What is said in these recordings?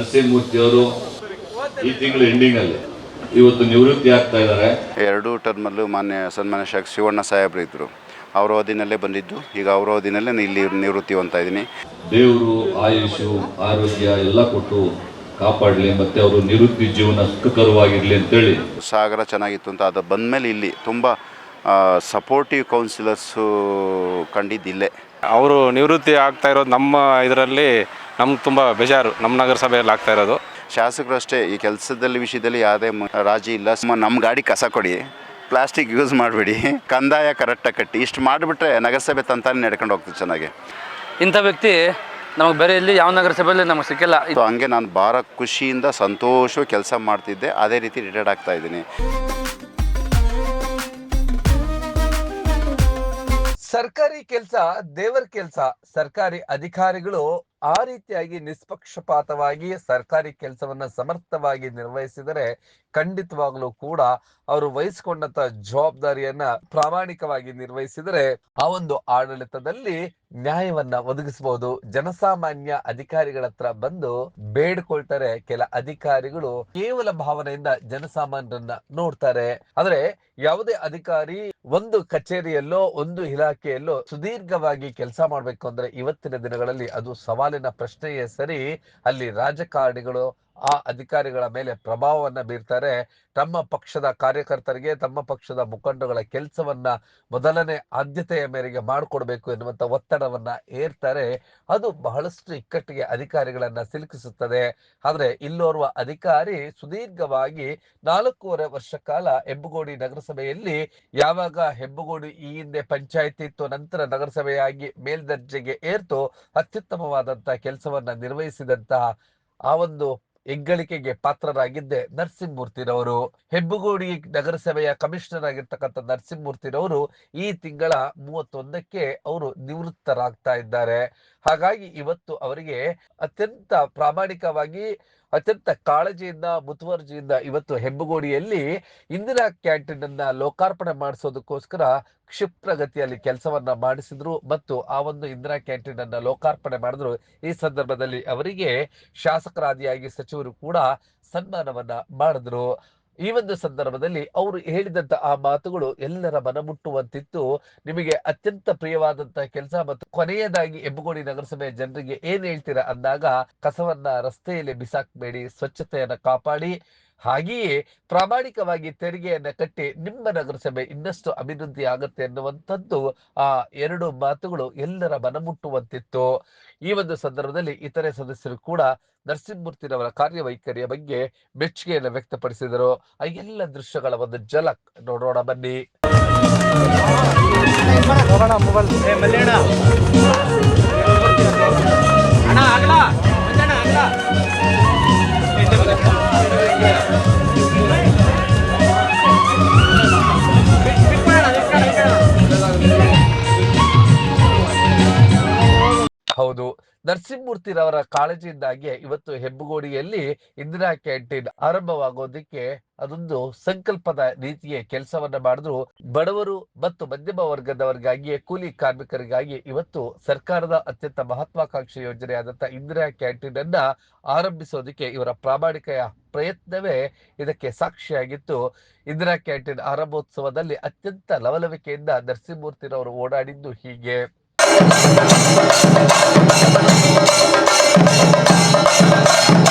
ನರಸಿಂಹಮೂರ್ತಿ ಅವರು ಈ ತಿಂಗಳ ಎಂಡಿಂಗ್ ಅಲ್ಲಿ ಇವತ್ತು ನಿವೃತ್ತಿ ಆಗ್ತಾ ಇದ್ದಾರೆ. ಎರಡು ಟರ್ಮಲ್ಲೂ ಮಾನ್ಯ ಸನ್ಮಾನ್ಯ ಶಾಖ ಶಿವಣ್ಣ ಸಾಹೇಬ್ರು ಇದ್ದರು ಅವರ ಅವಧಿನಲ್ಲೇ ಬಂದಿದ್ದು. ಈಗ ಅವರ ಅವಧಿನಲ್ಲೇ ನಾನು ಇಲ್ಲಿ ನಿವೃತ್ತಿ ಹೊಂದ್ತಾ ಇದ್ದೀನಿ. ದೇವರು ಆಯುಷು ಆರೋಗ್ಯ ಎಲ್ಲ ಕೊಟ್ಟು ಕಾಪಾಡಲಿ ಮತ್ತೆ ಅವರು ನಿವೃತ್ತಿ ಜೀವನ ಸುಖಕರವಾಗಿರಲಿ ಅಂತೇಳಿ. ಸಾಗರ ಚೆನ್ನಾಗಿತ್ತು ಅಂತ ಅದು ಬಂದಮೇಲೆ ಇಲ್ಲಿ ತುಂಬ ಸಪೋರ್ಟಿವ್ ಕೌನ್ಸಿಲರ್ಸು ಕಂಡಿದ್ದಿಲ್ಲೇ. ಅವರು ನಿವೃತ್ತಿ ಆಗ್ತಾ ಇರೋದು ನಮ್ಮ ಇದರಲ್ಲಿ ನಮ್ಗೆ ತುಂಬ ಬೇಜಾರು. ನಮ್ಮ ನಗರಸಭೆಯಲ್ಲಿ ಆಗ್ತಾ ಇರೋದು. ಶಾಸಕರು ಅಷ್ಟೇ ಈ ಕೆಲಸದಲ್ಲಿ ವಿಷಯದಲ್ಲಿ ಯಾವುದೇ ಮ- ರಾಜಿ ಇಲ್ಲ. ಸುಮ್ಮ ನಮ್ಮ ಗಾಡಿ ಕಸ ಕೊಡಿ. ಪ್ಲಾಸ್ಟಿಕ್ ಯೂಸ್ ಮಾಡಬೇಡಿ. ಕಂದಾಯ ಕರೆಕ್ಟಾಗಿ ಕಟ್ಟಿ. ಇಷ್ಟು ಮಾಡಿಬಿಟ್ರೆ ನಗರಸಭೆ ತಂತಾನೆ ನಡ್ಕೊಂಡು ಹೋಗ್ತದೆ ಚೆನ್ನಾಗಿ. ಇಂಥ ವ್ಯಕ್ತಿ ನಮಗೆ ಬೇರೆ ಇಲ್ಲಿ ಯಾವ ನಗರಸಭೆಯಲ್ಲಿ ನಮಗೆ ಸಿಕ್ಕಿಲ್ಲ. ಇದು ಹಂಗೆ ನಾನು ಭಾಳ ಖುಷಿಯಿಂದ ಸಂತೋಷ ಕೆಲಸ ಮಾಡ್ತಿದ್ದೆ. ಅದೇ ರೀತಿ ರಿಟೈರ್ಡ್ ಆಗ್ತಾ ಇದ್ದೀನಿ. ಸರ್ಕಾರಿ ಕೆಲಸ ದೇವರ ಕೆಲಸ. ಸರ್ಕಾರಿ ಅಧಿಕಾರಿಗಳು ಆ ರೀತಿಯಾಗಿ ನಿಷ್ಪಕ್ಷಪಾತವಾಗಿ ಸರ್ಕಾರಿ ಕೆಲಸವನ್ನ ಸಮರ್ಥವಾಗಿ ನಿರ್ವಹಿಸಿದರೆ ಖಂಡಿತವಾಗ್ಲೂ ಕೂಡ ಅವರು ವಹಿಸಿಕೊಂಡಂತ ಜವಾಬ್ದಾರಿಯನ್ನ ಪ್ರಾಮಾಣಿಕವಾಗಿ ನಿರ್ವಹಿಸಿದರೆ ಆ ಒಂದು ಆಡಳಿತದಲ್ಲಿ ನ್ಯಾಯವನ್ನ ಒದಗಿಸಬಹುದು ಜನಸಾಮಾನ್ಯ ಅಧಿಕಾರಿಗಳ ಹತ್ರ ಬಂದು ಬೇಡ್ಕೊಳ್ತಾರೆ. ಕೆಲ ಅಧಿಕಾರಿಗಳು ಕೇವಲ ಭಾವನೆಯಿಂದ ಜನಸಾಮಾನ್ಯರನ್ನ ನೋಡ್ತಾರೆ. ಆದ್ರೆ ಯಾವುದೇ ಅಧಿಕಾರಿ ಒಂದು ಕಚೇರಿಯಲ್ಲೋ, ಒಂದು ಇಲಾಖೆಯಲ್ಲೋ ಸುದೀರ್ಘವಾಗಿ ಕೆಲಸ ಮಾಡ್ಬೇಕು ಅಂದ್ರೆ ಇವತ್ತಿನ ದಿನಗಳಲ್ಲಿ ಅದು ಸವಾಲಿನ ಪ್ರಶ್ನೆಯೇ ಸರಿ. ಅಲ್ಲಿ ರಾಜಕಾರಣಿಗಳು ಆ ಅಧಿಕಾರಿಗಳ ಮೇಲೆ ಪ್ರಭಾವವನ್ನು ಬೀರ್ತಾರೆ. ತಮ್ಮ ಪಕ್ಷದ ಕಾರ್ಯಕರ್ತರಿಗೆ, ತಮ್ಮ ಪಕ್ಷದ ಮುಖಂಡಗಳ ಕೆಲಸವನ್ನ ಮೊದಲನೇ ಆದ್ಯತೆಯ ಮೇರೆಗೆ ಮಾಡಿಕೊಡ್ಬೇಕು ಎನ್ನುವಂತ ಒತ್ತಡವನ್ನ ಏರ್ತಾರೆ. ಅದು ಬಹಳಷ್ಟು ಇಕ್ಕಟ್ಟಿಗೆ ಅಧಿಕಾರಿಗಳನ್ನ ಸಿಲುಕಿಸುತ್ತದೆ. ಆದ್ರೆ ಇಲ್ಲೋರ್ವ ಅಧಿಕಾರಿ ಸುದೀರ್ಘವಾಗಿ ನಾಲ್ಕೂವರೆ ವರ್ಷ ಕಾಲ ಹೆಬ್ಬಗೋಡಿ ನಗರಸಭೆಯಲ್ಲಿ ಯಾವಾಗ ಹೆಬ್ಬಗೋಡಿ ಈ ಹಿಂದೆ ಪಂಚಾಯತಿ ಇತ್ತು, ನಂತರ ನಗರಸಭೆಯಾಗಿ ಮೇಲ್ದರ್ಜೆಗೆ ಏರ್ತು ಅತ್ಯುತ್ತಮವಾದಂಥ ಕೆಲಸವನ್ನ ನಿರ್ವಹಿಸಿದಂತಹ ಆ ಒಂದು ಹೆಗ್ಗಳಿಕೆಗೆ ಪಾತ್ರರಾಗಿದ್ದೆ ನರಸಿಂಹಮೂರ್ತಿರವರು. ಹೆಬ್ಬಗೋಡಿ ನಗರಸಭೆಯ ಕಮಿಷನರ್ ಆಗಿರ್ತಕ್ಕಂಥ ನರಸಿಂಹಮೂರ್ತಿರವರು ಈ ತಿಂಗಳ ಮೂವತ್ತೊಂದಕ್ಕೆ ಅವರು ನಿವೃತ್ತರಾಗ್ತಾ ಇದ್ದಾರೆ. ಹಾಗಾಗಿ ಇವತ್ತು ಅವರಿಗೆ ಅತ್ಯಂತ ಪ್ರಾಮಾಣಿಕವಾಗಿ ಅತ್ಯಂತ ಕಾಳಜಿಯಿಂದ, ಮುತುವರ್ಜಿಯಿಂದ ಇವತ್ತು ಹೆಬ್ಬಗೋಡಿಯಲ್ಲಿ ಇಂದಿರಾ ಕ್ಯಾಂಟೀನ್ ಅನ್ನ ಲೋಕಾರ್ಪಣೆ ಮಾಡಿಸೋದಕ್ಕೋಸ್ಕರ ಕ್ಷಿಪ್ರಗತಿಯಲ್ಲಿ ಕೆಲಸವನ್ನ ಮಾಡಿಸಿದ್ರು ಮತ್ತು ಆ ಒಂದು ಇಂದಿರಾ ಕ್ಯಾಂಟೀನ್ ಅನ್ನ ಲೋಕಾರ್ಪಣೆ ಮಾಡಿದ್ರು. ಈ ಸಂದರ್ಭದಲ್ಲಿ ಅವರಿಗೆ ಶಾಸಕರಾದಿಯಾಗಿ ಸಚಿವರು ಕೂಡ ಸನ್ಮಾನವನ್ನ ಮಾಡಿದ್ರು. ಈ ಒಂದು ಸಂದರ್ಭದಲ್ಲಿ ಅವರು ಹೇಳಿದಂತ ಆ ಮಾತುಗಳು ಎಲ್ಲರ ಮನಮುಟ್ಟುವಂತಿತ್ತು ನಿಮಗೆ ಅತ್ಯಂತ ಪ್ರಿಯವಾದಂತಹ ಕೆಲಸ ಮತ್ತು ಕೊನೆಯದಾಗಿ ಹೆಬ್ಬಗೋಡಿ ನಗರಸಭೆಯ ಜನರಿಗೆ ಏನ್ ಹೇಳ್ತೀರಾ ಅಂದಾಗ, ಕಸವನ್ನ ರಸ್ತೆಯಲ್ಲಿ ಬಿಸಾಕ್ಬೇಡಿ, ಸ್ವಚ್ಛತೆಯನ್ನ ಕಾಪಾಡಿ ಹಾಗೆಯೇ ಪ್ರಾಮಾಣಿಕವಾಗಿ ತೆರಿಗೆಯನ್ನ ಕಟ್ಟಿ ನಿಮ್ಮ ನಗರಸಭೆ ಇನ್ನಷ್ಟು ಅಭಿವೃದ್ಧಿ ಆಗುತ್ತೆ ಎನ್ನುವಂಥದ್ದು ಆ ಎರಡು ಮಾತುಗಳು ಎಲ್ಲರ ಮನಮುಟ್ಟುವಂತಿತ್ತು. ಈ ಒಂದು ಸಂದರ್ಭದಲ್ಲಿ ಇತರೆ ಸದಸ್ಯರು ಕೂಡ ನರಸಿಂಹಮೂರ್ತಿರವರ ಕಾರ್ಯವೈಖರಿಯ ಬಗ್ಗೆ ಮೆಚ್ಚುಗೆಯನ್ನು ವ್ಯಕ್ತಪಡಿಸಿದರು. ಆ ಎಲ್ಲ ದೃಶ್ಯಗಳ ಒಂದು ಜಲಕ್ ನೋಡೋಣ ಬನ್ನಿ. ಹೌದು. ನರಸಿಂಹಮೂರ್ತಿರವರ ಕಾಳಜಿಯಿಂದಾಗಿ ಇವತ್ತು ಹೆಬ್ಬಗೋಡಿಯಲ್ಲಿ ಇಂದಿರಾ ಕ್ಯಾಂಟೀನ್ ಆರಂಭವಾಗೋದಕ್ಕೆ ಅದೊಂದು ಸಂಕಲ್ಪದ ರೀತಿಯ ಕೆಲಸವನ್ನ ಮಾಡಿದ್ರು. ಬಡವರು ಮತ್ತು ಮಧ್ಯಮ ವರ್ಗದವರಿಗಾಗಿ ಕೂಲಿ ಕಾರ್ಮಿಕರಿಗಾಗಿ ಇವತ್ತು ಸರ್ಕಾರದ ಅತ್ಯಂತ ಮಹತ್ವಾಕಾಂಕ್ಷಿ ಯೋಜನೆಯಾದಂತಹ ಇಂದಿರಾ ಕ್ಯಾಂಟೀನ್ ಅನ್ನ ಆರಂಭಿಸೋದಕ್ಕೆ ಇವರ ಪ್ರಾಮಾಣಿಕ ಪ್ರಯತ್ನವೇ ಇದಕ್ಕೆ ಸಾಕ್ಷಿಯಾಗಿತ್ತು. ಇಂದಿರಾ ಕ್ಯಾಂಟೀನ್ ಆರಂಭೋತ್ಸವದಲ್ಲಿ ಅತ್ಯಂತ ಲವಲವಿಕೆಯಿಂದ ನರಸಿಂಹಮೂರ್ತಿರವರು ಓಡಾಡಿದ್ದು ಹೀಗೆ. Thank you.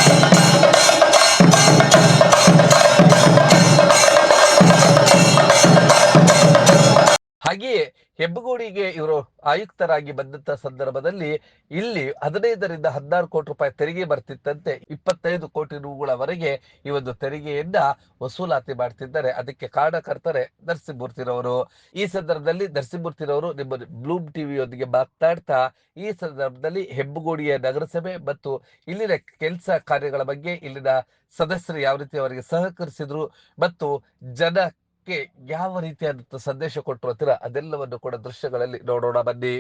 ಹೆಬ್ಬಗೋಡಿಗೆ ಇವರು ಆಯುಕ್ತರಾಗಿ ಬಂದಂತ ಸಂದರ್ಭದಲ್ಲಿ ಇಲ್ಲಿ ಹದಿನೈದರಿಂದ ಹದಿನಾರು ಕೋಟಿ ರೂಪಾಯಿ ತೆರಿಗೆ ಬರ್ತಿತ್ತಂತೆ. ಇಪ್ಪತ್ತೈದು ಕೋಟಿ ರೂಗಳವರೆಗೆ ಈ ಒಂದು ತೆರಿಗೆಯನ್ನ ವಸೂಲಾತಿ ಮಾಡ್ತಿದ್ದಾರೆ. ಅದಕ್ಕೆ ಕಾರಣಕರ್ತರೆ ನರಸಿಂಹಮೂರ್ತಿರವರು ಈ ಸಂದರ್ಭದಲ್ಲಿ ನರಸಿಂಹಮೂರ್ತಿರವರು ನಿಮ್ಮ ಬ್ಲೂಮ್ ಟಿವಿಯೊಂದಿಗೆ ಮಾತನಾಡ್ತಾ ಈ ಸಂದರ್ಭದಲ್ಲಿ ಹೆಬ್ಬಗೋಡಿಯ ನಗರಸಭೆ ಮತ್ತು ಇಲ್ಲಿನ ಕೆಲಸ ಕಾರ್ಯಗಳ ಬಗ್ಗೆ ಇಲ್ಲಿನ ಸದಸ್ಯರು ಯಾವ ರೀತಿ ಅವರಿಗೆ ಸಹಕರಿಸಿದ್ರು ಮತ್ತು ಜನಕ್ಕೆ ಯಾವ ರೀತಿಯಾದಂಥ ಸಂದೇಶ ಕೊಟ್ಟರು ಹತ್ತಿರ, ಅದೆಲ್ಲವನ್ನು ಕೂಡ ದೃಶ್ಯಗಳಲ್ಲಿ ನೋಡೋಣ, ಬನ್ನಿ.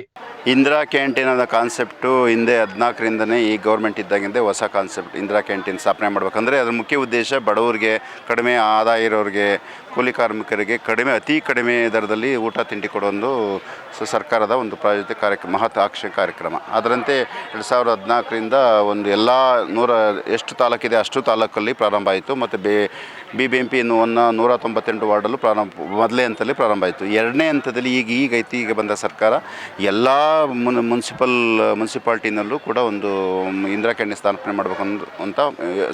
ಇಂದಿರಾ ಕ್ಯಾಂಟೀನ್ ಅನ್ನೋ ಕಾನ್ಸೆಪ್ಟು ಹಿಂದೆ ಹದಿನಾಲ್ಕರಿಂದನೇ ಈ ಗೌರ್ಮೆಂಟ್ ಇದ್ದಾಗಿಂದೇ ಹೊಸ ಕಾನ್ಸೆಪ್ಟ್, ಇಂದಿರಾ ಕ್ಯಾಂಟೀನ್ ಸ್ಥಾಪನೆ ಮಾಡ್ಬೇಕಂದ್ರೆ ಅದರ ಮುಖ್ಯ ಉದ್ದೇಶ ಬಡವರಿಗೆ ಕಡಿಮೆ ಆದಾಯ ಇರೋರಿಗೆ, ಕೂಲಿ ಕಾರ್ಮಿಕರಿಗೆ ಕಡಿಮೆ, ಅತಿ ಕಡಿಮೆ ದರದಲ್ಲಿ ಊಟ ತಿಂಡಿ ಕೊಡೋದು ಒಂದು ಸರ್ಕಾರದ ಒಂದು ಪ್ರಾಯೋಜಿತ ಕಾರ್ಯಕ್ರಮ ಮಹತ್ವಾಕಾಂಕ್ಷೆ ಕಾರ್ಯಕ್ರಮ. ಅದರಂತೆ ಎರಡು ಸಾವಿರದ ಹದಿನಾಲ್ಕರಿಂದ ಒಂದು ಎಲ್ಲ ನೂರ ಎಷ್ಟು ತಾಲೂಕಿದೆ ಅಷ್ಟು ತಾಲೂಕಲ್ಲಿ ಪ್ರಾರಂಭ ಆಯಿತು. ಮತ್ತು ಬೇ ಬಿ ಬಿ ಎಂ ಪಿ ಅನ್ನುವನ್ನ ನೂರ ತೊಂಬತ್ತೆಂಟು ವಾರ್ಡಲ್ಲೂ ಪ್ರಾರಂಭ, ಮೊದಲೇ ಹಂತದಲ್ಲಿ ಪ್ರಾರಂಭ ಆಯಿತು. ಎರಡನೇ ಹಂತದಲ್ಲಿ ಈಗ ಈಗ ಐತಿ ಈಗ ಬಂದ ಸರ್ಕಾರ ಎಲ್ಲ ಮುನ್, ಮುನ್ಸಿಪಲ್, ಮುನ್ಸಿಪಾಲ್ಟಿನಲ್ಲೂ ಕೂಡ ಒಂದು ಇಂದಿರಾ ಕ್ಯಾಂಟೀನ್ ಸ್ಥಾಪನೆ ಮಾಡಬೇಕು ಅಂತ,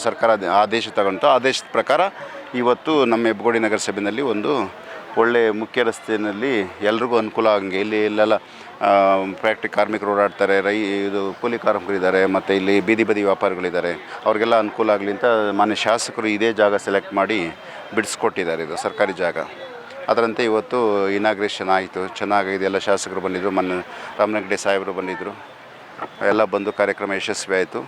ಸರ್ಕಾರ ಆದೇಶ ತಗೊಂಡು, ಆದೇಶದ ಪ್ರಕಾರ ಇವತ್ತು ನಮ್ಮ ಹೆಬ್ಬಗೋಡಿ ನಗರಸಭೆಯಲ್ಲಿ ಒಂದು ಒಳ್ಳೆ ಮುಖ್ಯ ರಸ್ತೆಯಲ್ಲಿ ಎಲ್ರಿಗೂ ಅನುಕೂಲ ಆಗಂಗೆ. ಇಲ್ಲಿ ಇಲ್ಲೆಲ್ಲ ಫ್ಯಾಕ್ಟ್ರಿ ಕಾರ್ಮಿಕರು ಓಡಾಡ್ತಾರೆ, ರೈ, ಇದು ಕೂಲಿ ಕಾರ್ಮಿಕರಿದ್ದಾರೆ ಮತ್ತು ಇಲ್ಲಿ ಬೀದಿ ಬದಿ ವ್ಯಾಪಾರಿಗಳಿದ್ದಾರೆ. ಅವ್ರಿಗೆಲ್ಲ ಅನುಕೂಲ ಆಗಲಿ ಅಂತ ಮಾನ್ಯ ಶಾಸಕರು ಇದೇ ಜಾಗ ಸೆಲೆಕ್ಟ್ ಮಾಡಿ ಬಿಡಿಸ್ಕೊಟ್ಟಿದ್ದಾರೆ ಇದು ಸರ್ಕಾರಿ ಜಾಗ. ಅದರಂತೆ ಇವತ್ತು ಇನಾಗ್ರೇಷನ್ ಆಯಿತು ಚೆನ್ನಾಗಿದೆ ಎಲ್ಲ ಶಾಸಕರು ಬಂದಿದ್ದರು ಮೊನ್ನೆ ರಾಮನಗಡೆ ಸಾಹೇಬರು ಬಂದಿದ್ದರು ಎಲ್ಲ ಬಂದು ಕಾರ್ಯಕ್ರಮ ಯಶಸ್ವಿ ಆಯಿತು.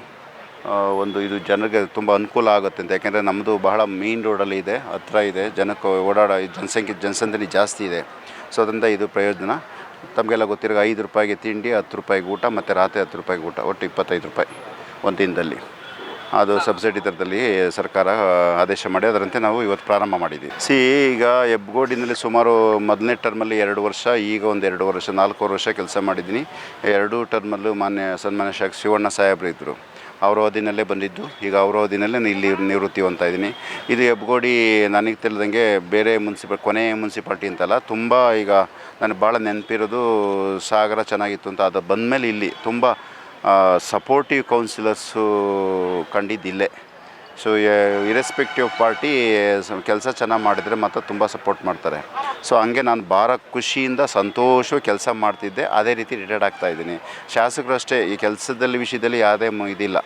ಒಂದು ಇದು ಜನರಿಗೆ ತುಂಬ ಅನುಕೂಲ ಆಗುತ್ತೆ ಅಂತ. ಯಾಕೆಂದರೆ ನಮ್ಮದು ಬಹಳ ಮೇನ್ ರೋಡಲ್ಲಿ ಇದೆ, ಹತ್ರ ಇದೆ, ಜನಕ್ಕೆ ಓಡಾಡೋ, ಜನಸಂಖ್ಯೆ, ಜನಸಂದಣಿ ಜಾಸ್ತಿ ಇದೆ. ಸೊ ಅದರಿಂದ ಇದು ಪ್ರಯೋಜನ. ತಮಗೆಲ್ಲ ಗೊತ್ತಿರೋ ಐದು ರೂಪಾಯಿಗೆ ತಿಂಡಿ, ಹತ್ತು ರೂಪಾಯಿಗೆ ಊಟ ಮತ್ತು ರಾತ್ರಿ ಹತ್ತು ರೂಪಾಯಿಗೆ ಊಟ, ಒಟ್ಟು ಇಪ್ಪತ್ತೈದು ರೂಪಾಯಿ ಒಂದು ದಿನದಲ್ಲಿ. ಅದು ಸಬ್ಸಿಡಿ ಥರದಲ್ಲಿ ಸರ್ಕಾರ ಆದೇಶ ಮಾಡಿ, ಅದರಂತೆ ನಾವು ಇವತ್ತು ಪ್ರಾರಂಭ ಮಾಡಿದ್ದೀವಿ. ಸಿ, ಈಗ ಹೆಬ್ಗೋಡಿನಲ್ಲಿ ಸುಮಾರು ಮೊದಲನೇ ಟರ್ಮಲ್ಲಿ ಎರಡು ವರ್ಷ, ಈಗ ಒಂದು ಎರಡು ವರ್ಷ ನಾಲ್ಕು ವರ್ಷ ಕೆಲಸ ಮಾಡಿದ್ದೀನಿ. ಎರಡು ಟರ್ಮಲ್ಲೂ ಮಾನ್ಯ ಸನ್ಮಾನ್ಯ ಶಾಖ ಶಿವಣ್ಣ ಸಾಹೇಬ್ರು ಇದ್ದರು ಅವ್ರ ಬಂದಿದ್ದು. ಈಗ ಅವ್ರ ನಾನು ಇಲ್ಲಿ ನಿವೃತ್ತಿ ಅಂತ ಇದ್ದೀನಿ. ಇದು ಹೆಬ್ಗೋಡಿ ನನಗೆ ತಿಳಿದಂಗೆ ಬೇರೆ ಮುನ್ಸಿಪಲ್ ಕೊನೆ ಮುನ್ಸಿಪಾಲ್ಟಿ ಅಂತಲ್ಲ, ತುಂಬ ಈಗ ನನಗೆ ಭಾಳ ನೆನಪಿರೋದು ಸಾಗರ ಚೆನ್ನಾಗಿತ್ತು ಅಂತ. ಅದು ಬಂದಮೇಲೆ ಇಲ್ಲಿ ತುಂಬ ಸಪೋರ್ಟಿವ್ ಕೌನ್ಸಿಲರ್ಸು ಕಂಡಿದ್ದಿಲ್ಲೇ. ಸೊ ಇರೆಸ್ಪೆಕ್ಟಿವ್ ಪಾರ್ಟಿ ಕೆಲಸ ಚೆನ್ನಾಗಿ ಮಾಡಿದರೆ ಮತ್ತು ತುಂಬ ಸಪೋರ್ಟ್ ಮಾಡ್ತಾರೆ. ಸೊ ಹಂಗೆ ನಾನು ಭಾಳ ಖುಷಿಯಿಂದ ಸಂತೋಷ ಕೆಲಸ ಮಾಡ್ತಿದ್ದೆ. ಅದೇ ರೀತಿ ರಿಟೈರ್ಡ್ ಆಗ್ತಾ ಇದ್ದೀನಿ. ಶಾಸಕರು ಅಷ್ಟೇ ಈ ಕೆಲಸದಲ್ಲಿ ವಿಷಯದಲ್ಲಿ ಯಾವುದೇ ಇದಿಲ್ಲ.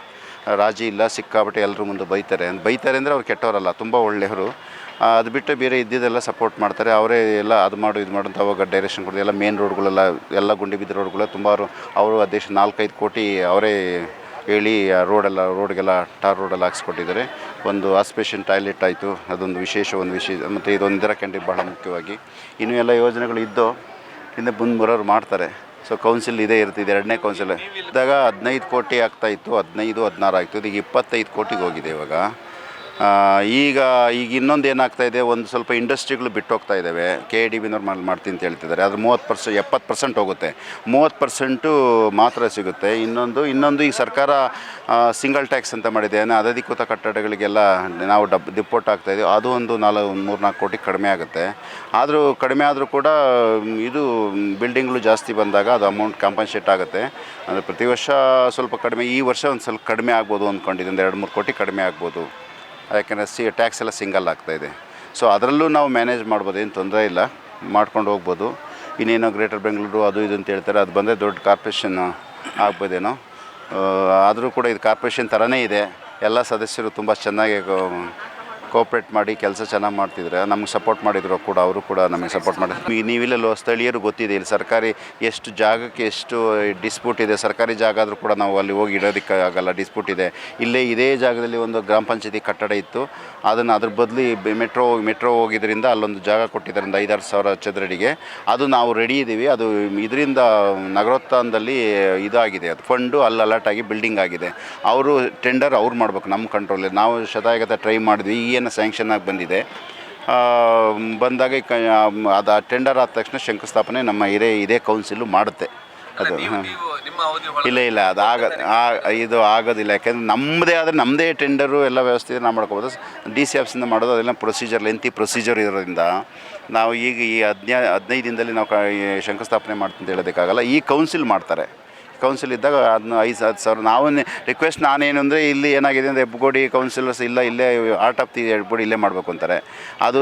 ರಾಜಿ ಇಲ್ಲ ಸಿಕ್ಕಾಬಿಟ್ಟು ಎಲ್ಲರೂ ಮುಂದೆ ಬೈತಾರೆ. ಬೈತಾರೆ ಅಂದರೆ ಅವ್ರು ಕೆಟ್ಟವರಲ್ಲ, ತುಂಬ ಒಳ್ಳೆಯವರು. ಅದು ಬಿಟ್ಟು ಬೇರೆ ಇದ್ದಿದ್ದೆಲ್ಲ ಸಪೋರ್ಟ್ ಮಾಡ್ತಾರೆ. ಅವರೇ ಎಲ್ಲ ಅದು ಮಾಡು, ಇದು ಮಾಡು ಅವಾಗ ಡೈರೆಕ್ಷನ್ ಕೊಡ್ತಾರೆ ಎಲ್ಲ ಮೇನ್ ರೋಡ್ಗಳೆಲ್ಲ ಎಲ್ಲ ಗುಂಡಿ ಬಿದ್ದ ರೋಡ್ಗಳು ತುಂಬ ಅವರು ಅವರು ಅಧ್ಯಕ್ಷ ನಾಲ್ಕೈದು ಕೋಟಿ ಅವರೇ ಹೇಳಿ, ಆ, ರೋಡೆಲ್ಲ, ರೋಡ್ಗೆಲ್ಲ ಟಾರ್ ರೋಡೆಲ್ಲ ಹಾಕ್ಸ್ಕೊಟ್ಟಿದ್ದಾರೆ. ಒಂದು ಆಸ್ಪೇಷನ್ ಟಾಯ್ಲೆಟ್ ಆಯಿತು. ಅದೊಂದು ವಿಶೇಷ ಒಂದು ವಿಶೇಷ, ಮತ್ತು ಇದೊಂದು ಇಂದಿರಾ ಕ್ಯಾಂಟೀನ್ ಬಹಳ ಮುಖ್ಯವಾಗಿ. ಇನ್ನೂ ಎಲ್ಲ ಯೋಜನೆಗಳು ಇದ್ದೋ ಹಿಂದೆ ಮುಂದೆ ಬರೋರು ಮಾಡ್ತಾರೆ. ಸೊ ಕೌನ್ಸಿಲ್ ಇದೇ ಇರ್ತಿದೆ, ಎರಡನೇ ಕೌನ್ಸಿಲ್ ಇದ್ದಾಗ ಹದಿನೈದು ಕೋಟಿ ಆಗ್ತಾಯಿತ್ತು ಹದಿನೈದು, ಹದಿನಾರು ಆಗ್ತಿತ್ತು. ಈಗ ಇಪ್ಪತ್ತೈದು ಕೋಟಿಗೆ ಹೋಗಿದೆ ಇವಾಗ. ಈಗ ಈಗ ಇನ್ನೊಂದು ಏನಾಗ್ತಾ ಇದೆ, ಒಂದು ಸ್ವಲ್ಪ ಇಂಡಸ್ಟ್ರಿಗಳು ಬಿಟ್ಟು ಹೋಗ್ತಾ ಇದ್ದಾವೆ ಕೆ ಡಿ ಬಿನವ್ರು ಮಾಡಿ ಮಾಡ್ತೀನಿ ಅಂತ ಹೇಳ್ತಿದ್ದಾರೆ. ಅದು ಮೂವತ್ತು ಪರ್ಸೆಂಟ್ ಎಪ್ಪತ್ತು ಪರ್ಸೆಂಟ್ ಹೋಗುತ್ತೆ. ಮೂವತ್ತು ಪರ್ಸೆಂಟು ಮಾತ್ರ ಸಿಗುತ್ತೆ. ಇನ್ನೊಂದು ಇನ್ನೊಂದು ಈಗ ಸರ್ಕಾರ ಸಿಂಗಲ್ ಟ್ಯಾಕ್ಸ್ ಅಂತ ಮಾಡಿದೆ. ಅನಧಿಕೃತ ಕಟ್ಟಡಗಳಿಗೆಲ್ಲ ನಾವು ಡಬ್ ಡಿಪೋರ್ಟ್ ಆಗ್ತಾ ಇದ್ದೀವಿ ಅದು ಒಂದು ನಾಲ್ಕು ಒಂದು ಮೂರು ನಾಲ್ಕು ಕೋಟಿ ಕಡಿಮೆ ಆಗುತ್ತೆ. ಆದರೂ ಕಡಿಮೆ ಆದರೂ ಕೂಡ, ಇದು ಬಿಲ್ಡಿಂಗ್ಗಳು ಜಾಸ್ತಿ ಬಂದಾಗ ಅದು ಅಮೌಂಟ್ ಕಾಂಪನ್ಸೇಟ್ ಆಗುತ್ತೆ. ಅಂದರೆ ಪ್ರತಿ ವರ್ಷ ಸ್ವಲ್ಪ ಕಡಿಮೆ, ಈ ವರ್ಷ ಒಂದು ಸ್ವಲ್ಪ ಕಡಿಮೆ ಆಗ್ಬೋದು ಅಂದ್ಕೊಂಡಿದ್ದೆ ಒಂದು ಎರಡು, ಮೂರು ಕೋಟಿ ಕಡಿಮೆ ಆಗ್ಬೋದು. ಯಾಕೆಂದರೆ ಸಿ ಟ್ಯಾಕ್ಸ್ ಎಲ್ಲ ಸಿಂಗಲ್ ಆಗ್ತಾಯಿದೆ ಸೊ ಅದರಲ್ಲೂ ನಾವು ಮ್ಯಾನೇಜ್ ಮಾಡ್ಬೋದು, ಏನು ತೊಂದರೆ ಇಲ್ಲ. ಮಾಡ್ಕೊಂಡು ಹೋಗ್ಬೋದು. ಇನ್ನೇನೋ ಗ್ರೇಟರ್ ಬೆಂಗಳೂರು ಅದು ಇದು ಅಂತ ಹೇಳ್ತಾರೆ. ಅದು ಬಂದರೆ ದೊಡ್ಡ ಕಾರ್ಪೊರೇಷನ್ ಆಗ್ಬೋದೇನೋ. ಆದರೂ ಕೂಡ ಇದು ಕಾರ್ಪೊರೇಷನ್ ಥರನೇ ಇದೆ. ಎಲ್ಲ ಸದಸ್ಯರು ತುಂಬ ಚೆನ್ನಾಗಿ ಕೋಪ್ರೇಟ್ ಮಾಡಿ ಕೆಲಸ ಚೆನ್ನಾಗಿ ಮಾಡ್ತಿದ್ರೆ ನಮ್ಗೆ ಸಪೋರ್ಟ್ ಮಾಡಿದ್ರು ಕೂಡ, ಅವರು ಕೂಡ ನಮಗೆ ಸಪೋರ್ಟ್ ಮಾಡಿದ್ರು. ನೀವಿಲ್ಲ ಸ್ಥಳೀಯರು ಗೊತ್ತಿದೆ ಇಲ್ಲಿ ಸರ್ಕಾರಿ ಎಷ್ಟು ಜಾಗಕ್ಕೆ ಎಷ್ಟು ಡಿಸ್ಪ್ಯೂಟ್ ಇದೆ, ಸರ್ಕಾರಿ ಜಾಗ ಆದರೂ ಕೂಡ ನಾವು ಅಲ್ಲಿ ಹೋಗಿ ಇಡೋದಕ್ಕೆ ಆಗಲ್ಲ ಡಿಸ್ಪ್ಯೂಟ್ ಇದೆ. ಇಲ್ಲೇ ಇದೇ ಜಾಗದಲ್ಲಿ ಒಂದು ಗ್ರಾಮ ಪಂಚಾಯತಿ ಕಟ್ಟಡ ಇತ್ತು, ಅದನ್ನು ಅದ್ರ ಬದಲಿ ಮೆಟ್ರೋ ಮೆಟ್ರೋ ಹೋಗಿದ್ದರಿಂದ ಅಲ್ಲೊಂದು ಜಾಗ ಕೊಟ್ಟಿದ್ದಾರೆ ಒಂದು ಐದಾರು ಸಾವಿರ ಚದರಡಿಗೆ, ಅದು ನಾವು ರೆಡಿ ಇದ್ದೀವಿ. ಅದು ಇದರಿಂದ ನಗರೋತ್ಥಾನದಲ್ಲಿ ಇದಾಗಿದೆ. ಅದು ಫಂಡು ಅಲ್ಲಿ ಅಲರ್ಟ್ ಆಗಿ ಬಿಲ್ಡಿಂಗ್ ಆಗಿದೆ. ಅವರು ಟೆಂಡರ್ ಅವ್ರು ಮಾಡಬೇಕು ನಮ್ಮ ಕಂಟ್ರೋಲಲ್ಲಿ ನಾವು ಶತಾಯಗತ ಟ್ರೈ ಮಾಡಿದ್ವಿ. ಈ ಏನು ಸ್ಯಾಂಕ್ಷನ್ ಆಗಿ ಬಂದಿದೆ. ಬಂದಾಗ ಈ ಕ ಅದು ಟೆಂಡರ್ ಆದ ತಕ್ಷಣ ಶಂಕುಸ್ಥಾಪನೆ ನಮ್ಮ ಇದೇ ಇದೇ ಕೌನ್ಸಿಲು ಮಾಡುತ್ತೆ. ಅದು ಹಾಂ. ಇಲ್ಲ ಇಲ್ಲ ಅದು ಆಗ ಆ- ಇದು ಆಗೋದಿಲ್ಲ. ಯಾಕೆಂದರೆ ನಮ್ಮದೇ ಆದರೆ ನಮ್ಮದೇ ಟೆಂಡರು ಎಲ್ಲ ವ್ಯವಸ್ಥೆ ನಾವು ಮಾಡ್ಕೋಬೋದು. ಡಿ ಸಿ ಆಫೀಸಿಂದ ಮಾಡೋದು ಅದೆಲ್ಲ ಪ್ರೊಸೀಜರ್ ಲೆಂತಿ ಪ್ರೊಸೀಜರ್ ಇರೋದ್ರಿಂದ ನಾವು ಈಗ ಈ ಹದಿನೈ ಹದಿನೈದು ದಿನದಲ್ಲಿ ನಾವು ಕ- ಈ ಶಂಕುಸ್ಥಾಪನೆ ಮಾಡ್ತೀನಿ ಅಂತ ಹೇಳೋದಕ್ಕಾಗಲ್ಲ. ಈ ಕೌನ್ಸಿಲ್ ಮಾಡ್ತಾರೆ. ಕೌನ್ಸಿಲ್ ಇದ್ದಾಗ ಅದನ್ನ ಐದು ಹತ್ತು ಸಾವಿರ. ನಾವು ರಿಕ್ವೆಸ್ಟ್ ನಾನೇನು ಅಂದರೆ ಇಲ್ಲಿ ಏನಾಗಿದೆ ಅಂದರೆ ಹೆಬ್ಬಗೋಡಿ ಕೌನ್ಸಿಲರ್ಸ್ ಇಲ್ಲ, ಇಲ್ಲೇ ಆರ್ಟ್ ಆಫ್ ದಿ ಹೆಬ್ಬಗೋಡಿ ಇಲ್ಲೇ ಮಾಡಬೇಕು ಅಂತಾರೆ. ಅದು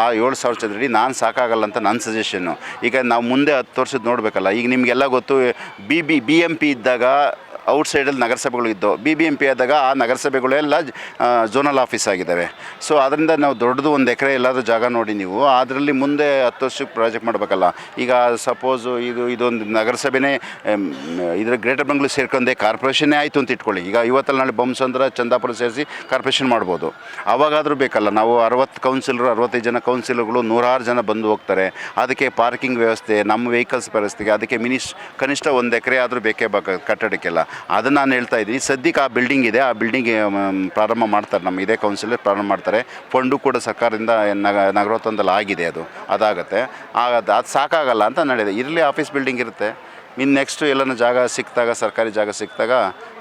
ಆ ಏಳು ಸಾವಿರ ಚದರಡಿ ನಾನು ಸಾಕಾಗಲ್ಲ ಅಂತ ನನ್ನ ಸಜೆಷನ್ನು ಈಗ ನಾವು ಮುಂದೆ ಹತ್ತು ವರ್ಷದ ನೋಡಬೇಕಲ್ಲ, ಈಗ ನಿಮಗೆಲ್ಲ ಗೊತ್ತು, B B B M P ಇದ್ದಾಗ ಔಟ್ ಸೈಡಲ್ಲಿ ನಗರಸಭೆಗಳು ಇದ್ದವು ಬಿ ಬಿ ಎಂ ಪಿ ಆದಾಗ ಆ ನಗರಸಭೆಗಳೆಲ್ಲ ಝೋನಲ್ ಆಫೀಸ್ ಆಗಿದ್ದಾವೆ. ಸೊ ಅದರಿಂದ ನಾವು ದೊಡ್ಡದು ಒಂದು ಎಕರೆ ಎಲ್ಲಾದರೂ ಜಾಗ ನೋಡಿ ನೀವು. ಅದರಲ್ಲಿ ಮುಂದೆ ಹತ್ತು ವರ್ಷಕ್ಕೆ ಪ್ರಾಜೆಕ್ಟ್ ಮಾಡಬೇಕಲ್ಲ. ಈಗ ಸಪೋಸು ಇದು, ಇದೊಂದು ನಗರಸಭೆನೇ ಇದರ ಗ್ರೇಟರ್ ಬೆಂಗಳೂರು ಸೇರ್ಕೊಂಡೆ ಕಾರ್ಪೊರೇಷನ್ನೇ ಆಯಿತು ಅಂತ ಇಟ್ಕೊಳ್ಳಿ. ಈಗ ಇವತ್ತಲ್ಲಿ ನಾಳೆ ಬೊಮ್ಮಸಂದ್ರ ಚಂದಾಪುರ ಸೇರಿಸಿ ಕಾರ್ಪೊರೇಷನ್ ಮಾಡ್ಬೋದು. ಅವಾಗಾದರೂ ಬೇಕಲ್ಲ. ನಾವು ಅರವತ್ತು ಕೌನ್ಸಿಲರು ಅರವತ್ತೈದು ಜನ ಕೌನ್ಸಿಲರ್ಗಳು ನೂರಾರು ಜನ ಬಂದು ಹೋಗ್ತಾರೆ. ಅದಕ್ಕೆ ಪಾರ್ಕಿಂಗ್ ವ್ಯವಸ್ಥೆ, ನಮ್ಮ ವೆಹಿಕಲ್ಸ್ ವ್ಯವಸ್ಥೆಗೆ, ಅದಕ್ಕೆ ಮಿನಿಸ್ ಕನಿಷ್ಠ ಒಂದು ಎಕರೆ ಆದರೂ ಬೇಕೇ ಬೇಕು ಕಟ್ಟಡಕ್ಕೆಲ್ಲ. ಅದನ್ನು ನಾನು ಹೇಳ್ತಾ ಇದ್ದೀನಿ. ಸದ್ಯಕ್ಕೆ ಆ ಬಿಲ್ಡಿಂಗ್ ಇದೆ. ಆ ಬಿಲ್ಡಿಂಗ್ ಪ್ರಾರಂಭ ಮಾಡ್ತಾರೆ. ನಮ್ಮ ಇದೇ ಕೌನ್ಸಿಲ್ ಪ್ರಾರಂಭ ಮಾಡ್ತಾರೆ. ಫಂಡು ಕೂಡ ಸರ್ಕಾರದಿಂದ ನಗ ನಗರೋತ್ತಂದಲ್ಲಿ ಆಗಿದೆ ಅದು. ಅದಾಗುತ್ತೆ. ಆಗ ಅದು ಸಾಕಾಗಲ್ಲ ಅಂತ ನಡೆದಿದೆ ಇರಲಿ ಆಫೀಸ್ ಬಿಲ್ಡಿಂಗ್ ಇರುತ್ತೆ. ಇನ್ನು ನೆಕ್ಸ್ಟು ಎಲ್ಲನೂ ಜಾಗ ಸಿಕ್ಕಿದಾಗ ಸರ್ಕಾರಿ ಜಾಗ ಸಿಕ್ಕಿದಾಗ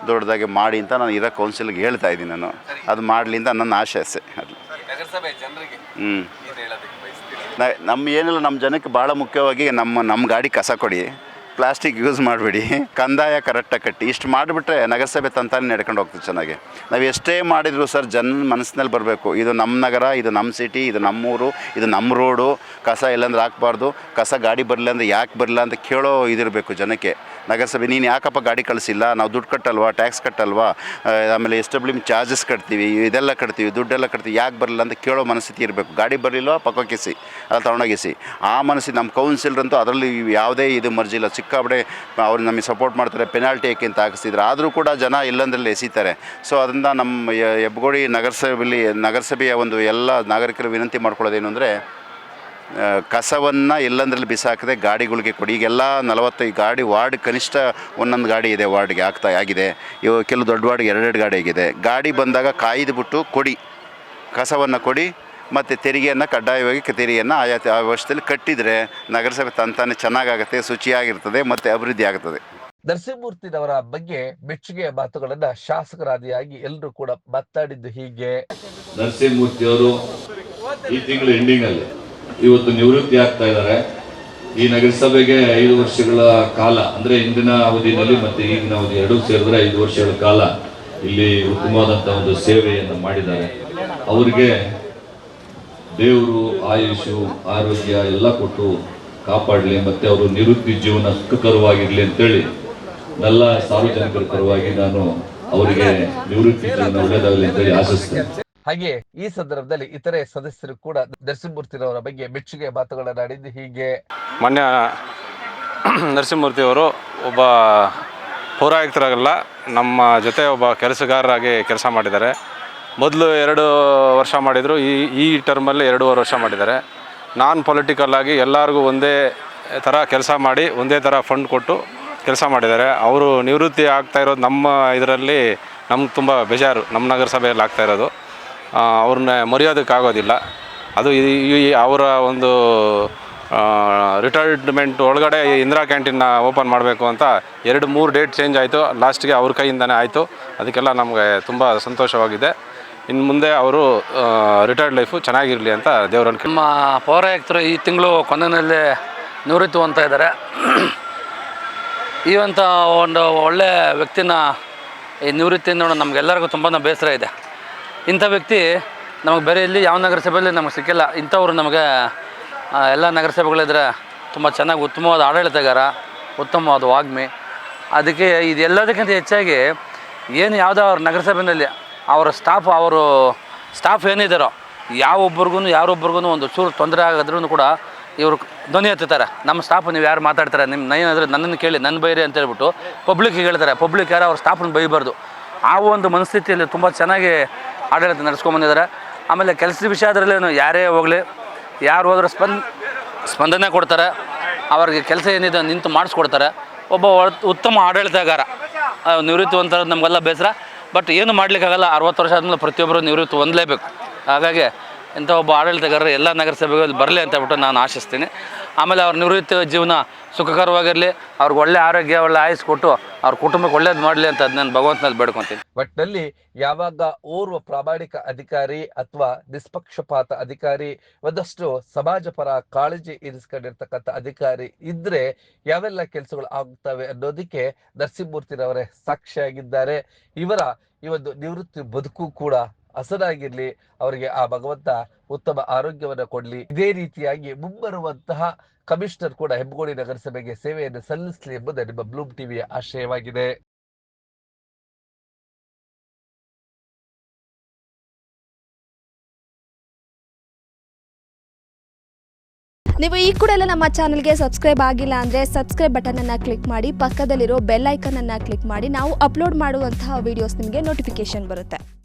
ದೊಡ್ಡದಾಗಿ ಮಾಡಿ ಅಂತ ನಾನು ಇದೇ ಕೌನ್ಸಿಲ್ಗೆ ಹೇಳ್ತಾ ಇದ್ದೀನಿ ನಾನು. ಅದು ಮಾಡಲಿಂದ ಅಂತ ನನ್ನ ಆಶೆ ಆಸೆ ಅದು. ಹ್ಞೂ ನಮ್ಮ ಏನಿಲ್ಲ ನಮ್ಮ ಜನಕ್ಕೆ ಭಾಳ ಮುಖ್ಯವಾಗಿ ನಮ್ಮ ನಮ್ಮ ಗಾಡಿ ಕಸ ಕೊಡಿ. ಪ್ಲಾಸ್ಟಿಕ್ ಯೂಸ್ ಮಾಡಬೇಡಿ. ಕಂದಾಯ ಕರೆಕ್ಟಾಗಿ ಕಟ್ಟಿ. ಇಷ್ಟು ಮಾಡಿಬಿಟ್ರೆ ನಗರಸಭೆ ತಂತಾನೆ ನಡ್ಕೊಂಡು ಹೋಗ್ತೀವಿ ಚೆನ್ನಾಗಿ. ನಾವು ಎಷ್ಟೇ ಮಾಡಿದ್ರು ಸರ್ ಜನ ಮನಸ್ಸಿನಲ್ಲಿ ಬರಬೇಕು. ಇದು ನಮ್ಮ ನಗರ, ಇದು ನಮ್ಮ ಸಿಟಿ ಇದು ನಮ್ಮೂರು, ಇದು ನಮ್ಮ ರೋಡು ಕಸ ಇಲ್ಲಾಂದ್ರೆ ಹಾಕ್ಬಾರ್ದು. ಕಸ ಗಾಡಿ ಬರಲಿಲ್ಲ ಅಂದರೆ ಯಾಕೆ ಬರಲಿಲ್ಲ ಅಂತ ಕೇಳೋ ಇದಿರಬೇಕು ಜನಕ್ಕೆ. ನಗರಸಭೆ, ನೀನು ಯಾಕಪ್ಪ ಗಾಡಿ ಕಳಿಸಿಲ್ಲ? ನಾವು ದುಡ್ಡು ಕಟ್ಟಲ್ವಾ? ಟ್ಯಾಕ್ಸ್ ಕಟ್ಟಲ್ವಾ? ಆಮೇಲೆ ಎಸ್ಟಬ್ಲಿಮ್ ಚಾರ್ಜಸ್ ಕಟ್ತೀವಿ, ಇದೆಲ್ಲ ಕಟ್ತೀವಿ, ದುಡ್ಡೆಲ್ಲ ಕಟ್ತೀವಿ, ಯಾಕೆ ಬರಲಿಲ್ಲ ಅಂತ ಕೇಳೋ ಮನಸ್ಥಿತಿ ಇರಬೇಕು. ಗಾಡಿ ಬರಲಿಲ್ಲ ಪಕ್ಕಕ್ಕಿಸಿ ಅಲ್ಲ ತೊಗೊಂಡೋಗಿಸಿ. ಆ ಮನಸ್ಸಿಗೆ ನಮ್ಮ ಕೌನ್ಸಿಲ್ರಂತೂ ಅದರಲ್ಲಿ ಯಾವುದೇ ಇದು ಮರ್ಜಿಲ್ಲ. ಸಿಕ್ಕಾಬಡೆ ಅವ್ರು ನಮಗೆ ಸಪೋರ್ಟ್ ಮಾಡ್ತಾರೆ ಪೆನಾಲ್ಟಿ ಏಕೆ ಅಂತ ಹಾಕಿಸ್ತಿದ್ರು. ಆದರೂ ಕೂಡ ಜನ ಇಲ್ಲಂದ್ರಲ್ಲಿ ಎಸಿತಾರೆ. ಸೊ ಅದರಿಂದ ನಮ್ಮ ಹೆಬ್ಬಗೋಡಿ ನಗರಸಭೆಯಲ್ಲಿ ನಗರಸಭೆಯ ಒಂದು ಎಲ್ಲ ನಾಗರಿಕರು ವಿನಂತಿ ಮಾಡ್ಕೊಳ್ಳೋದೇನು ಅಂದರೆ ಕಸವನ್ನು ಎಲ್ಲಂದ್ರಲ್ಲಿ ಬಿಸಾಕದೆ ಗಾಡಿಗಳಿಗೆ ಕೊಡಿ. ಈಗೆಲ್ಲ ನಲವತ್ತೈದು ಗಾಡಿ ವಾರ್ಡ್ ಕನಿಷ್ಠ ಒಂದೊಂದು ಗಾಡಿ ಇದೆ ವಾರ್ಡ್ಗೆ ಆಗ್ತಾ ಆಗಿದೆ. ಇವಾಗ ಕೆಲವು ದೊಡ್ಡ ವಾರ್ಡ್ಗೆ ಎರಡೆರಡು ಗಾಡಿ ಆಗಿದೆ. ಗಾಡಿ ಬಂದಾಗ ಕಾಯ್ದುಬಿಟ್ಟು ಕೊಡಿ. ಕಸವನ್ನು ಕೊಡಿ ಮತ್ತು ತೆರಿಗೆಯನ್ನು ಕಡ್ಡಾಯವಾಗಿ ತೆರಿಗೆಯನ್ನು ಆಯಾ ಆ ವರ್ಷದಲ್ಲಿ ಕಟ್ಟಿದರೆ ನಗರಸಭೆ ತಂತಾನೆ ಚೆನ್ನಾಗಾಗುತ್ತೆ ಶುಚಿಯಾಗಿರ್ತದೆ ಮತ್ತು ಅಭಿವೃದ್ಧಿ ಆಗುತ್ತದೆ ನರಸಿಂಹಮೂರ್ತಿನವರ ಬಗ್ಗೆ ಮೆಚ್ಚುಗೆಯ ಮಾತುಗಳನ್ನ ಶಾಸಕರಾದಿಯಾಗಿ ಎಲ್ಲರೂ ಕೂಡ ಮಾತಾಡಿದ್ದು ಹೀಗೆ. ನರಸಿಂಹಮೂರ್ತಿ ಅವರು ಈ ತಿಂಗಳು ಎಂಡಿಂಗ್ ಅಲ್ಲಿ. ಇವತ್ತು ನಿವೃತ್ತಿ ಆಗ್ತಾ ಇದ್ದಾರೆ. ಈ ನಗರಸಭೆಗೆ ಐದು ವರ್ಷಗಳ ಕಾಲ, ಅಂದ್ರೆ ಇಂದಿನ ಅವಧಿನಲ್ಲಿ ಮತ್ತೆ ಈಗಿನ ಅವಧಿ ಎರಡೂ ಸೇರಿದ್ರೆ ಐದು ವರ್ಷಗಳ ಕಾಲ ಇಲ್ಲಿ ಉತ್ತಮವಾದಂತ ಒಂದು ಸೇವೆಯನ್ನು ಮಾಡಿದ್ದಾರೆ. ಅವರಿಗೆ ದೇವರು, ಆಯುಷು, ಆರೋಗ್ಯ ಎಲ್ಲ ಕೊಟ್ಟು ಕಾಪಾಡಲಿ, ಮತ್ತೆ ಅವರು ನಿವೃತ್ತಿ ಜೀವನ ಸುಖಕರವಾಗಿರಲಿ ಅಂತೇಳಿ ಎಲ್ಲ ಸಾರ್ವಜನಿಕರ ಪರವಾಗಿ ನಾನು ಅವರಿಗೆ ನಿವೃತ್ತಿ ಜೀವನ ಒಳ್ಳೆಯದಾಗಲಿ ಅಂತೇಳಿ ಆಶಿಸ್ತೇನೆ. ಹಾಗೆ ಈ ಸಂದರ್ಭದಲ್ಲಿ ಇತರೆ ಸದಸ್ಯರು ಕೂಡ ನರಸಿಂಹಮೂರ್ತಿರವರ ಬಗ್ಗೆ ಮೆಚ್ಚುಗೆ ಮಾತುಗಳನ್ನು ಆಡಿದ್ದು ಹೀಗೆ. ಮಾನ್ಯ ನರಸಿಂಹಮೂರ್ತಿಯವರು ಒಬ್ಬ ಪೌರಾಯುಕ್ತರಾಗಲ್ಲ, ನಮ್ಮ ಜೊತೆ ಒಬ್ಬ ಕೆಲಸಗಾರರಾಗಿ ಕೆಲಸ ಮಾಡಿದ್ದಾರೆ. ಮೊದಲು ಎರಡು ವರ್ಷ ಮಾಡಿದರು, ಈ ಈ ಟರ್ಮಲ್ಲಿ ಎರಡೂವರೆ ವರ್ಷ ಮಾಡಿದ್ದಾರೆ. ನಾನ್ ಪೊಲಿಟಿಕಲ್ ಆಗಿ ಎಲ್ಲರಿಗೂ ಒಂದೇ ಥರ ಕೆಲಸ ಮಾಡಿ, ಒಂದೇ ಥರ ಫಂಡ್ ಕೊಟ್ಟು ಕೆಲಸ ಮಾಡಿದ್ದಾರೆ. ಅವರು ನಿವೃತ್ತಿ ಆಗ್ತಾ ಇರೋದು ನಮ್ಮ ಇದರಲ್ಲಿ ನಮ್ಗೆ ತುಂಬ ಬೇಜಾರು, ನಮ್ಮ ನಗರಸಭೆಯಲ್ಲಿ ಆಗ್ತಾ ಇರೋದು. ಅವ್ರನ್ನ ಮರೆಯೋದಕ್ಕಾಗೋದಿಲ್ಲ ಅದು ಈ- ಅವರ ಒಂದು ರಿಟೈರ್ಮೆಂಟ್ ಒಳಗಡೆ ಇಂದಿರಾ ಕ್ಯಾಂಟೀನ್ನ ಓಪನ್ ಮಾಡಬೇಕು ಅಂತ ಎರಡು, ಮೂರು ಡೇಟ್ ಚೇಂಜ್ ಆಯಿತು. ಲಾಸ್ಟ್ಗೆ ಅವ್ರ ಕೈಯಿಂದನೇ ಆಯಿತು. ಅದಕ್ಕೆಲ್ಲ ನಮಗೆ ತುಂಬ ಸಂತೋಷವಾಗಿದೆ. ಇನ್ನು ಮುಂದೆ ಅವರು ರಿಟೈರ್ಡ್ ಲೈಫು ಚೆನ್ನಾಗಿರಲಿ ಅಂತ ದೇವರಲ್ಲಿ ನಮ್ಮ ಪೌರಾಯುಕ್ತರು ಈ ತಿಂಗಳು ಕೊನೆಯಲ್ಲಿ ನಿವೃತ್ತಿ ಅಂತ ಇದ್ದಾರೆ. ಈ ಒಂದು ಒಳ್ಳೆ ವ್ಯಕ್ತಿನ ಈ ನಿವೃತ್ತಿಯಿಂದ ನಮಗೆಲ್ಲರಿಗೂ ತುಂಬಾ ಬೇಸರ ಇದೆ. ಇಂಥ ವ್ಯಕ್ತಿ ನಮಗೆ ಬೇರೆ ಇಲ್ಲಿ ಯಾವ ನಗರಸಭೆಯಲ್ಲಿ ನಮಗೆ ಸಿಕ್ಕಿಲ್ಲ. ಇಂಥವ್ರು ನಮಗೆ ಎಲ್ಲ ನಗರಸಭೆಗಳಿದ್ರೆ ತುಂಬ ಚೆನ್ನಾಗಿ ಉತ್ತಮವಾದ ಆಡಳಿತಗಾರ, ಉತ್ತಮವಾದ ವಾಗ್ಮಿ. ಅದಕ್ಕೆ ಇದೆಲ್ಲದಕ್ಕಿಂತ ಹೆಚ್ಚಾಗಿ ಏನು ಯಾವುದೋ ಅವ್ರ ನಗರಸಭೆಯಲ್ಲಿ ಅವರ ಸ್ಟಾಫ್ ಅವರು ಸ್ಟಾಫ್ ಏನಿದ್ದಾರೋ ಯಾವೊಬ್ಬರಿಗೂ ಯಾರೊಬ್ಬರಿಗೂ ಒಂದು ಚೂರು ತೊಂದರೆ ಆಗಿದ್ರೂ ಕೂಡ ಇವರು ಧ್ವನಿ ಎತ್ತುತ್ತಾರೆ. ನಮ್ಮ ಸ್ಟಾಫ್ ನೀವು ಯಾರು ಮಾತಾಡ್ತಾರೆ, ನಿಮ್ಮ ನೈನಾದ್ರೆ ನನ್ನನ್ನು ಕೇಳಿ, ನನ್ನ ಬೈರಿ ಅಂತ ಹೇಳ್ಬಿಟ್ಟು ಪಬ್ಲಿಕ್ಕಿಗೆ ಹೇಳ್ತಾರೆ. ಪಬ್ಲಿಕ್ ಯಾರು ಅವ್ರ ಸ್ಟಾಫ್ನ ಬೈಬಾರ್ದು. ಆ ಒಂದು ಮನಸ್ಥಿತಿಯಲ್ಲಿ ತುಂಬ ಚೆನ್ನಾಗಿ ಆಡಳಿತ ನಡೆಸ್ಕೊಂಬಂದಿದ್ದಾರೆ ಆಮೇಲೆ ಕೆಲಸದ ವಿಷಯದಲ್ಲಿ ಯಾರೇ ಹೋಗಲಿ, ಯಾರು ಹೋದ್ರೆ ಸ್ಪಂದ ಸ್ಪಂದನೆ ಕೊಡ್ತಾರೆ. ಅವ್ರಿಗೆ ಕೆಲಸ ಏನಿದೆ ನಿಂತು ಮಾಡಿಸ್ಕೊಡ್ತಾರೆ. ಒಬ್ಬ ಉತ್ತಮ ಆಡಳಿತಗಾರ. ನಿವೃತ್ತಿ ಒಂಥರ ನಮಗೆಲ್ಲ ಬೇಸರ. ಬಟ್ ಏನು ಮಾಡಲಿಕ್ಕಾಗಲ್ಲ, ಅರವತ್ತು ವರ್ಷ ಆದಮೇಲೆ ಪ್ರತಿಯೊಬ್ಬರು ನಿವೃತ್ತಿ ಹೊಂದಲೇಬೇಕು ಹಾಗಾಗಿ ಇಂಥ ಒಬ್ಬ ಆಡಳಿತಗಾರರು ಎಲ್ಲ ನಗರಸಭೆಗಳಲ್ಲಿ ಬರಲಿ ಅಂತ ಹೇಳ್ಬಿಟ್ಟು ನಾನು ಆಶಿಸ್ತೀನಿ. ಆಮೇಲೆ ಅವ್ರ ನಿವೃತ್ತಿ ಜೀವನ ಸುಖಕರವಾಗಿರಲಿ, ಅವ್ರಿಗೆ ಒಳ್ಳೆ ಆರೋಗ್ಯ, ಒಳ್ಳೆ ಆಯುಸ್ ಕೊಟ್ಟು ಅವ್ರ ಕುಟುಂಬಕ್ಕೆ ಒಳ್ಳೇದು ಮಾಡಲಿ ಅಂತ ನಾನು ಭಗವಂತನಲ್ಲಿ ಬೇಡ್ಕೊತೀನಿ. ಒಟ್ಟಿನಲ್ಲಿ ಯಾವಾಗ ಓರ್ವ ಪ್ರಾಮಾಣಿಕ ಅಧಿಕಾರಿ ಅಥವಾ ನಿಷ್ಪಕ್ಷಪಾತ ಅಧಿಕಾರಿ ಒಂದಷ್ಟು ಸಮಾಜ ಪರ ಕಾಳಜಿ ಇರಿಸ್ಕೊಂಡಿರ್ತಕ್ಕಂಥ ಅಧಿಕಾರಿ ಇದ್ರೆ ಯಾವೆಲ್ಲ ಕೆಲಸಗಳು ಆಗುತ್ತವೆ ಅನ್ನೋದಕ್ಕೆ ನರಸಿಂಹಮೂರ್ತಿರವರೇ ಸಾಕ್ಷಿಯಾಗಿದ್ದಾರೆ. ಇವರ ಈ ಒಂದು ನಿವೃತ್ತಿ ಬದುಕು ಕೂಡ ಹಸರಾಗಿರ್ಲಿ ಅವರಿಗೆ ಆ ಭಗವಂತ ಉತ್ತಮ ಆರೋಗ್ಯವನ್ನು ಕೊಡ್ಲಿ. ಇದೇ ರೀತಿಯಾಗಿ ಮುಂಬರುವಂತಹ ಕಮಿಷನರ್ ಕೂಡ ಹೆಬ್ಬಗೋಡಿ ನಗರಸಭೆಗೆ ಸೇವೆಯನ್ನು ಸಲ್ಲಿಸಲಿ ಎಂಬುದು ನಿಮ್ಮ ಬ್ಲೂಮ್ ಟಿವಿಯ ಆಶಯವಾಗಿದೆ. ನೀವು ಈ ಕೂಡ ಎಲ್ಲ ನಮ್ಮ ಚಾನಲ್ಗೆ ಸಬ್ಸ್ಕ್ರೈಬ್ ಆಗಿಲ್ಲ ಅಂದ್ರೆ ಸಬ್ಸ್ಕ್ರೈಬ್ ಬಟನ್ ಬಟನನ್ನು ಕ್ಲಿಕ್ ಮಾಡಿ, ಪಕ್ಕದಲ್ಲಿರೋ ಬೆಲ್ ಐಕನನ್ನು ಕ್ಲಿಕ್ ಮಾಡಿ, ನಾವು ಅಪ್ಲೋಡ್ ಮಾಡುವಂತಹ ವಿಡಿಯೋಸ್ ನಿಮಗೆ ನೋಟಿಫಿಕೇಶನ್ ಬರುತ್ತೆ.